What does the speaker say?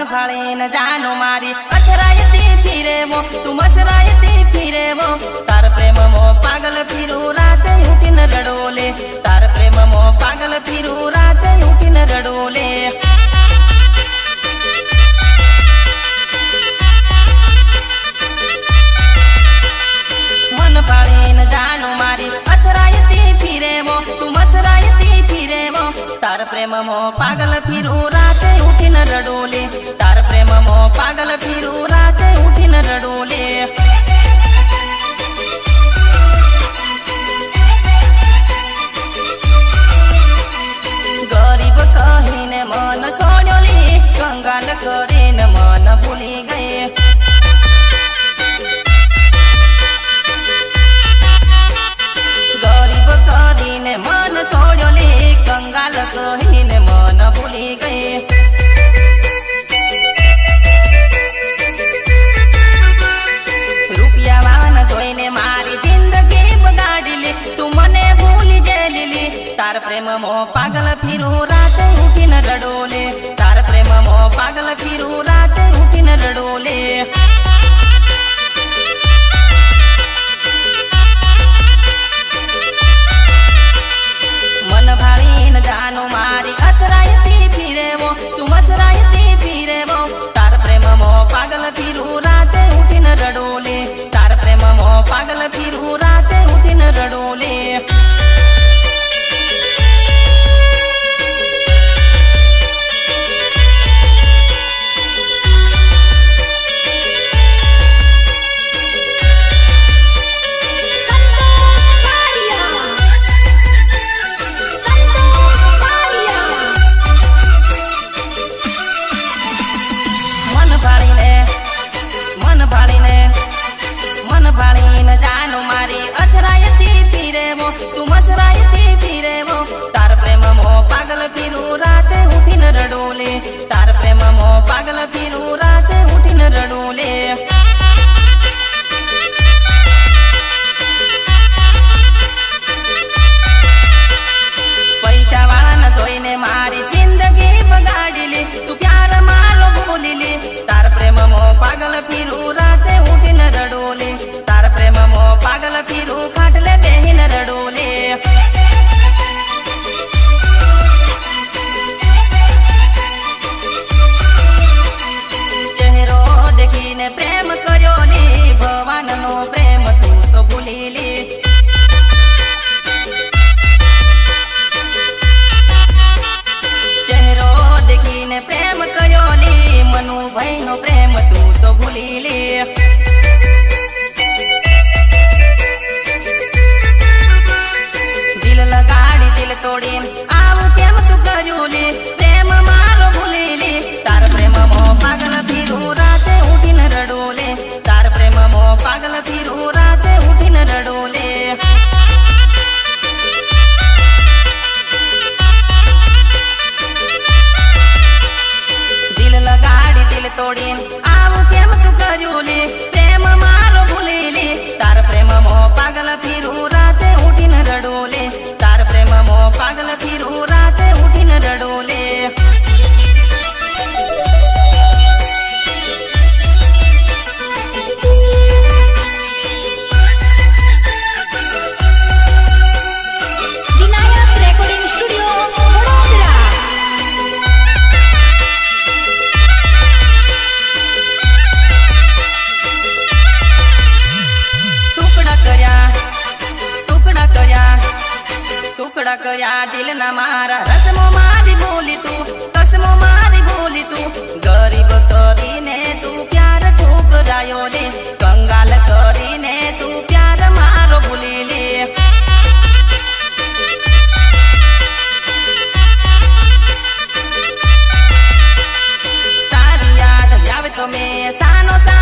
મન ફાળે ન જાનો મારી. અથરાય તે ફીરેવો તું મસરાય તે ફીરેવો તાર પ્રેમ મો પાગલ ફીરું, રાતે ઉઠીને રડોલે. તાર પ્રેમ મો પાગલ ફીરું, રાતે ઉઠીને રડોલે. મન ફાળે ન જાનો મારી. અથરાય તે તાર પ્રેમ મો પાગલ ફીરું રાતે ઉઠીને રડોલે. તાર પ્રેમ મો પાગલ ફીરું રાતે ઉઠીને રડોલે. ગરીબ કહીને મન સોડ્યોલી, કંગાલ કરીને મન ભૂલી ગઈ ગરીબ કરીને મન ટુકડા કર્યા દિલ ના મારા રસમો મારી બોલી તું કસમો મારી બોલી તું ગરીબ કરીને તું પ્યાર ઠોકરાયો લે કંગાલ કરીને તું પ્યાર મારો ભૂલી લે તારી યાદ આવે તમે મેં સાનો સા